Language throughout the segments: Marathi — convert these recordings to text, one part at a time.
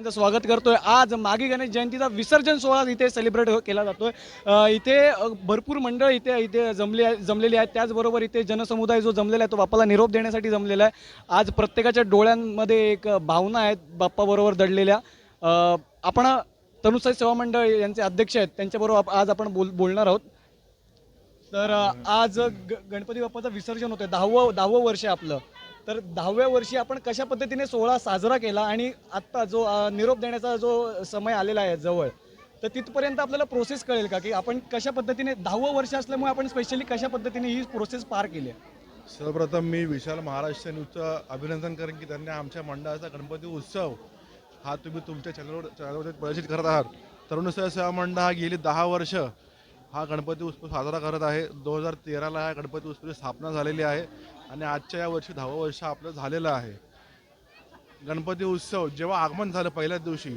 सगळ्यांचं स्वागत करतोय. आज मागी गणेश जयंतीचा विसर्जन सोहळा इथे सेलिब्रेट हो- केला जातोय. इथे भरपूर मंडळ इथे इथे जमले जमलेली आहेत. त्याचबरोबर इथे जनसमुदाय जो जमलेला आहे तो बाप्पाला निरोप देण्यासाठी जमलेला आहे. आज प्रत्येकाच्या डोळ्यांमध्ये एक भावना आहेत बाप्पाबरोबर दडलेल्या. आपण तनुसाई सेवा मंडळ यांचे अध्यक्ष आहेत. त्यांच्याबरोबर आज आपण बोल बोलणार आहोत. तर आज ग- गणपती बाप्पाचं विसर्जन होतं दहावं दहावं वर्ष आपलं. तर दहाव्या वर्षी आपण कशा पद्धतीने सोहळा साजरा केला आणि आत्ता जो निरोप देण्याचा जो समय आलेला आहे जवळ तर तिथपर्यंत आपल्याला प्रोसेस कळेल का? की आपण कशा पद्धतीने दहावं वर्ष असल्यामुळे आपण स्पेशली कशा पद्धतीने ही प्रोसेस पार केली आहे? सर्वप्रथम मी विशाल महाराष्ट्र न्यूजचं अभिनंदन करेन की त्यांनी आमच्या मंडळाचा गणपती उत्सव हा तुम्ही तुमच्या चॅनलवर चॅनलवर प्रदर्शित करत आहात. तरुण सेवा सेवा मंडळ हा गेली दहा वर्ष हा गणपती उत्सव साजरा करत आहे. दोन हजार तेराला हा गणपती उत्सवाची स्थापना झालेली आहे. आणि आजच्या या वर्षी दहावं वर्ष आपलं झालेलं आहे. गणपती उत्सव जेव्हा आगमन झालं पहिल्याच दिवशी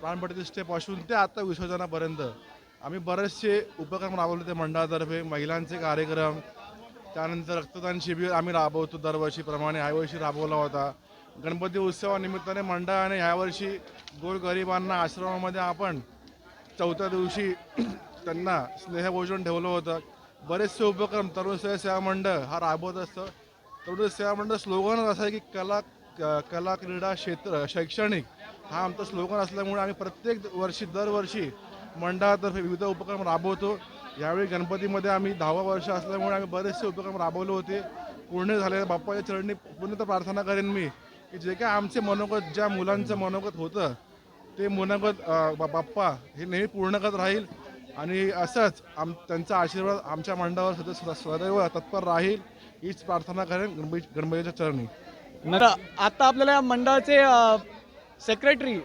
प्राणप्रतिष्ठेपासून ते आता विसर्जनापर्यंत. आम्ही बरेचसे उपक्रम राबवले ते मंडळातर्फे महिलांचे कार्यक्रम त्यानंतर रक्तदान शिबिर आम्ही राबवतो दरवर्षीप्रमाणे ह्यावर्षी राबवला होता. गणपती उत्सवानिमित्ताने मंडळाने ह्यावर्षी गोरगरिबांना आश्रमामध्ये आपण चौथ्या दिवशी त्यांना स्नेहभोजन ठेवलं होतं. बरेचसे उपक्रम तरुण सेवा सेवा मंडळ हा राबवत असतं. तरुण सेवा मंडळ स्लोगनच असं आहे की कला क- कला क्रीडा क्षेत्र शैक्षणिक हा आमचा स्लोगन असल्यामुळे आम्ही प्रत्येक वर्षी दरवर्षी मंडळातर्फे विविध उपक्रम राबवतो. यावेळी गणपतीमध्ये आम्ही दहावा वर्ष असल्यामुळे आम्ही बरेचसे उपक्रम राबवले होते. पूर्ण झालेल्या बाप्पाच्या चरणी पूर्णतः प्रार्थना करेन मी की जे काय आमचे मनोगत ज्या मुलांचं मनोगत होतं ते मनोगत बा- बाप्पा हे नेहमी पूर्ण करत राहील. आणि असंच आम त्यांचा आशीर्वाद आमच्या मंडळावर सदैव सदैव तत्पर राहील हीच प्रार्थना करेन गणपती गणपतीच्या चरणी. आता आपल्याला मंडळाचे सेक्रेटरी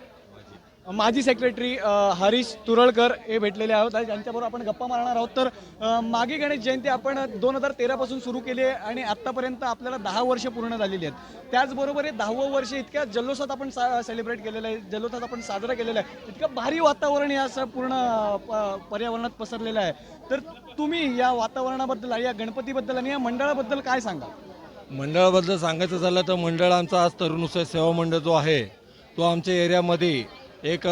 माजी सेक्रेटरी हरीश तुरळकर हे भेटलेले आहोत आणि ज्यांच्याबरोबर आपण गप्पा मारणार आहोत. तर मागे गणेश जयंती आपण दोन हजार तेरापासून सुरू केली आहे आणि आत्तापर्यंत आपल्याला दहा वर्ष पूर्ण झालेली आहेत. त्याचबरोबर हे दहावं वर्ष इतक्या जल्लोषात आपण सा सेलिब्रेट केलेलं आहे जल्लोषात आपण साजरा केलेला आहे. इतकं भारी वातावरण या असं पूर्ण प- पर्यावरणात पसरलेलं आहे. तर तुम्ही या वातावरणाबद्दल या गणपतीबद्दल आणि या मंडळाबद्दल काय सांगा मंडळाबद्दल सांगायचं झालं तर मंडळ आमचा आज तरुण उत्सव सेवा मंडळ जो आहे तो आमच्या एरियामध्ये एक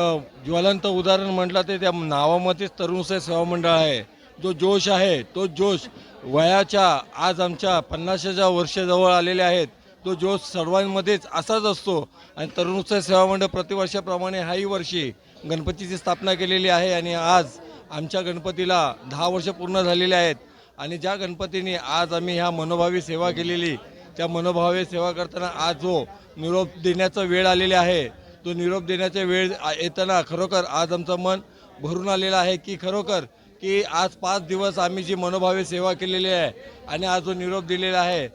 ज्वलंत उदाहरण म्हटलं तर त्या नावामध्येच तरुणसाई सेवा मंडळ आहे. जो जोश आहे तो जोश वयाच्या आज आमच्या पन्नासच्या वर्षाजवळ आलेले आहेत. तो जोश सर्वांमध्येच असाच असतो. आणि तरुणसाई सेवा मंडळ प्रतिवर्षाप्रमाणे हाही वर्षी गणपतीची स्थापना केलेली आहे आणि आज आमच्या गणपतीला दहा वर्ष पूर्ण झालेले आहेत. आणि ज्या गणपतीने आज आम्ही ह्या मनोभावी सेवा केलेली त्या मनोभावी सेवा करताना आज जो निरोप देण्याचा वेळ आलेली आहे तो निरोप देण्याचे वेळ येताना खरोखर आज आमचं मन भरून आलेलं आहे की खरोखर की आज पाच दिवस आम्ही जी मनोभावे सेवा केलेली आहे आणि आज जो निरोप दिलेला आहे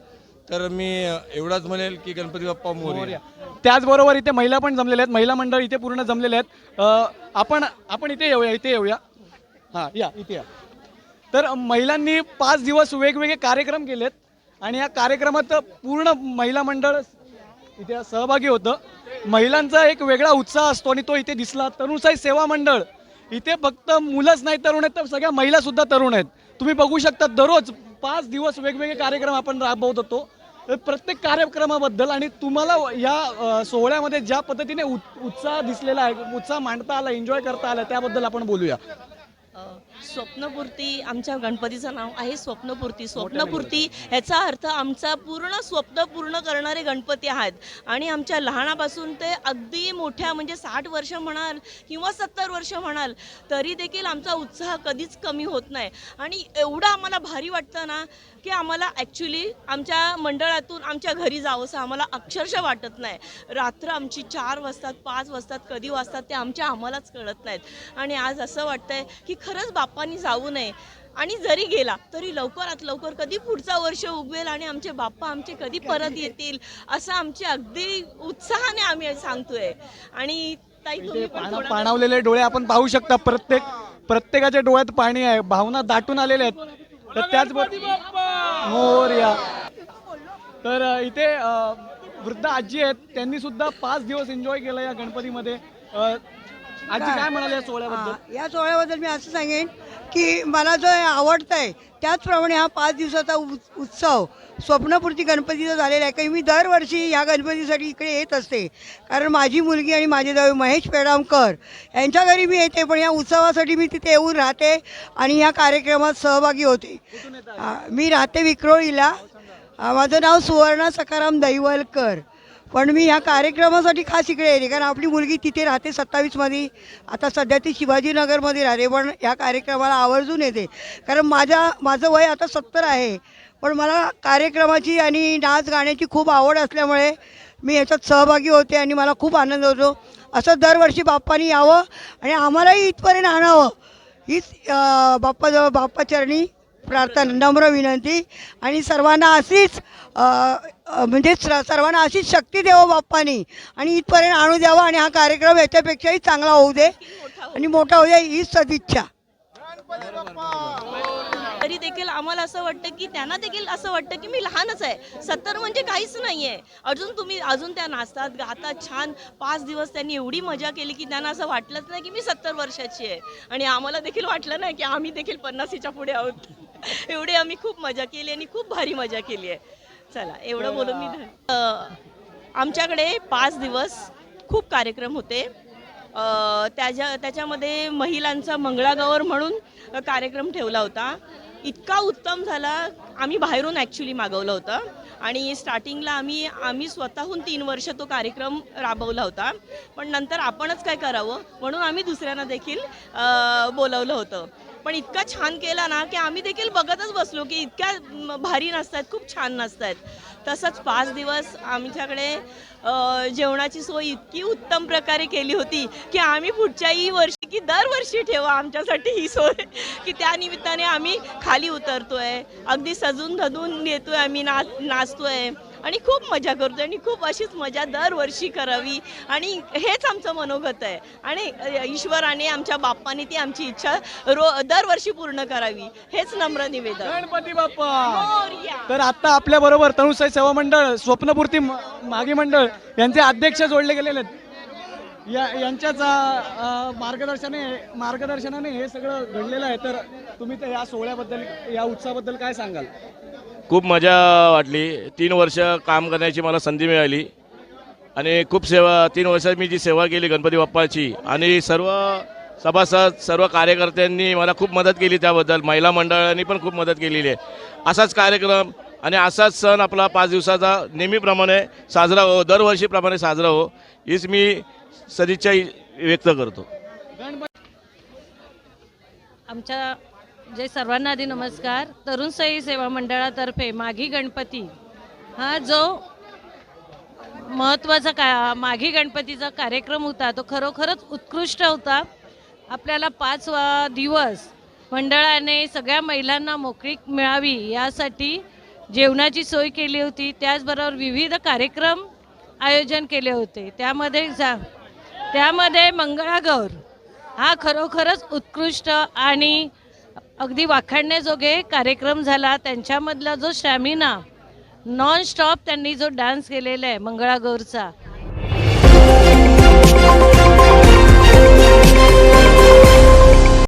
तर मी एवढाच म्हणेल की गणपती बाप्पा मोरया. त्याचबरोबर इथे महिला पण जमलेल्या आहेत. महिला मंडळ इथे पूर्ण जमलेले आहेत. आपण आपण इथे येऊया इथे येऊया. हां या इथे या. तर महिलांनी पाच दिवस वेगवेगळे कार्यक्रम केलेत आणि या कार्यक्रमात पूर्ण महिला मंडळ इथे सहभागी होतं. महिलांचा एक वेगळा उत्साह असतो आणि तो इथे दिसला. तरुणसाई सेवा मंडळ. इथे फक्त मुलंच नाही तरुण आहेत तर सगळ्या महिला सुद्धा तरुण आहेत. तुम्ही बघू शकता दररोज पाच दिवस वेगवेगळे कार्यक्रम आपण राबवत होतो. तर प्रत्येक कार्यक्रमाबद्दल आणि तुम्हाला या सोहळ्यामध्ये ज्या पद्धतीने उत्साह दिसलेला आहे उत्साह मांडता आला एन्जॉय करता आला त्याबद्दल आपण बोलूया. स्वप्नपूर्ती आमच्या गणपतीचं नाव आहे स्वप्नपूर्ती. स्वप्नपूर्ती ह्याचा अर्थ आमचा पूर्ण स्वप्न पूर्ण करणारे गणपती आहेत. आणि आमच्या लहानापासून ते अगदी मोठ्या म्हणजे साठ वर्ष म्हणाल किंवा सत्तर वर्ष म्हणाल तरी देखील आमचा उत्साह कधीच कमी होत नाही. आणि एवढं आम्हाला भारी वाटतं ना की आम्हाला ॲक्च्युली आमच्या मंडळातून आमच्या घरी जावंसं आम्हाला अक्षरशः वाटत नाही. रात्र आमची चार वाजतात पाच वाजतात कधी वाजतात ते आमच्या आम्हालाच कळत नाहीत. आणि आज असं वाटतंय की खरंच बाप्पानी जाऊ नये. आणि जरी गेला तरी लवकरात लवकर कधी पुढचा वर्ष उगवेल आणि आमचे बाप्पा आमचे कधी परत येतील असं आमचे अगदी उत्साहाने आम्ही सांगतोय. आणि ताई थोडं- पाणावलेले डोळे आपण पाहू शकता. प्रत्येक प्रत्येकाच्या डोळ्यात पाणी आहे. भावना दाटून आलेल्या आहेत. तर त्याचबरोबर मोरया. तर इथे वृद्ध आजी आहेत. त्यांनी सुद्धा पाच दिवस एन्जॉय केलं या गणपतीमध्ये. आजी काय? म्हणाले या सोहळ्याबद्दल? हा, या सोहळ्याबद्दल मी असं सांगेन की मला जो आवडतं आहे त्याचप्रमाणे हा पाच दिवसाचा उत्सव स्वप्नपूर्ती गणपतीचा झालेला आहे. काही मी दरवर्षी ह्या गणपतीसाठी इकडे येत असते. कारण माझी मुलगी आणि माझे जाऊ महेश पेडामकर यांच्या घरी मी येते पण या उत्सवासाठी मी तिथे येऊन राहते आणि या कार्यक्रमात सहभागी होते. मी राहते विक्रोळीला. माझं नाव सुवर्णा सखाराम दैवलकर पण मी ह्या कार्यक्रमासाठी खास इकडे येते कारण आपली मुलगी तिथे राहते सत्तावीसमध्ये. आता सध्या ती शिवाजीनगरमध्ये राहते पण ह्या कार्यक्रमाला आवर्जून येते. कारण माझ्या माझं वय आता सत्तर आहे पण मला कार्यक्रमाची आणि नाच गाण्याची खूप आवड असल्यामुळे मी याच्यात सहभागी होते आणि मला खूप आनंद होतो. असं दरवर्षी बाप्पानी यावं आणि आम्हालाही इथपर्यंत आणावं. हीच अं, बाप्पाजवळ बाप्पाचरणी प्रार्थना नम्र विनंती. आणि सर्वांना अशीच म्हणजे सर्वांना अशीच शक्ती द्यावं बाप्पानी. आणि इथपर्यंत आणू द्यावं आणि हा कार्यक्रम याच्यापेक्षाही चांगला होऊ दे. आणि मोठा होऊ दे हीच सदिच्छा. तरी देखील आम्हाला असं वाटतं की त्यांना देखील असं वाटतं की मी लहानच आहे. सत्तर म्हणजे काहीच नाही आहे अजून तुम्ही अजून त्या नाचतात गातात छान पाच दिवस त्यांनी एवढी मजा केली की त्यांना असं वाटलंच नाही की मी सत्तर वर्षाची आहे. आणि आम्हाला देखील वाटलं नाही की आम्ही देखील पन्नासीच्या पुढे आहोत. एवढी आम्ही खूप मजा केली आणि खूप भारी मजा केली आहे. चला एवढं बोलून मी आमच्याकडे पाच दिवस खूप कार्यक्रम होते. त्याच्या त्याच्यामध्ये महिलांचा मंगळागौर म्हणून कार्यक्रम ठेवला होता. इतका उत्तम झाला आम्ही बाहेरून ॲक्च्युली मागवलं होतं. आणि स्टार्टिंगला आम्ही आम्ही स्वतःहून तीन वर्ष तो कार्यक्रम राबवला होता. पण नंतर आपणच काय करावं म्हणून आम्ही दुसऱ्यांना देखील बोलवलं होतं. पण इतका छान केला ना की आम्ही देखील बघतच बसलो की इतक्या भारी नसतात खूप छान नसतात तसंच पाच दिवस आमच्याकडे जेवणाची सोय इतकी उत्तम प्रकारे केली होती की आम्ही पुढच्याही वर्षी की दरवर्षी ठेवा आमच्यासाठी ही सोय की त्या निमित्ताने आम्ही खाली उतरतोय अगदी सजून धजून येतोय आम्ही नाच नाचतोय. आणि खूप मजा करतोय आणि खूप अशीच मजा दरवर्षी करावी. आणि हेच आमचं मनोगत आहे. आणि ईश्वराने आमच्या बाप्पाने ती आमची इच्छा रो दरवर्षी पूर्ण करावी. हेच नम्र निवेदन. गणपती बाप्पा. तर आता आपल्या बरोबर तनुसाई सेवा मंडळ स्वप्नपूर्ती मागी मंडळ यांचे अध्यक्ष जोडले गेलेले आहेत. या यांच्याच अ, मार्गदर्शनाने हे सगळं घडलेलं आहे. तर तुम्ही तर या सोहळ्याबद्दल या उत्सवाबद्दल काय सांगाल? खूप मजा वाटली. तीन वर्ष काम करण्याची मला संधी मिळाली. आणि खूप सेवा तीन वर्षात मी जी सेवा केली गणपती बाप्पाची आणि सर्व सभासद सर्व कार्यकर्त्यांनी मला खूप मदत केली त्याबद्दल. महिला मंडळांनी पण खूप मदत केलेली आहे. असाच कार्यक्रम आणि असाच सण आपला पाच दिवसाचा नेहमीप्रमाणे साजरा हो दरवर्षीप्रमाणे साजरा हो हीच मी सदिच्छा व्यक्त करतो. आमच्या जे सर्वांना आधी नमस्कार. तरुण साई सेवा मंडळातर्फे माघी गणपती हा जो महत्त्वाचा का माघी गणपतीचा कार्यक्रम होता तो खरोखरच उत्कृष्ट होता. आपल्याला पाच दिवस मंडळाने सगळ्या महिलांना मोकळीक मिळावी यासाठी जेवणाची सोय केली होती. त्याचबरोबर विविध कार्यक्रम आयोजन केले होते. त्यामध्ये जा त्यामध्ये मंगळागौर हा खरोखरच उत्कृष्ट आणि अगदी वाखाणण्याजोगे कार्यक्रम झाला. त्यांच्यामधला जो स्टॅमिना नॉन स्टॉप त्यांनी जो डान्स केलेला आहे मंगळागौरचा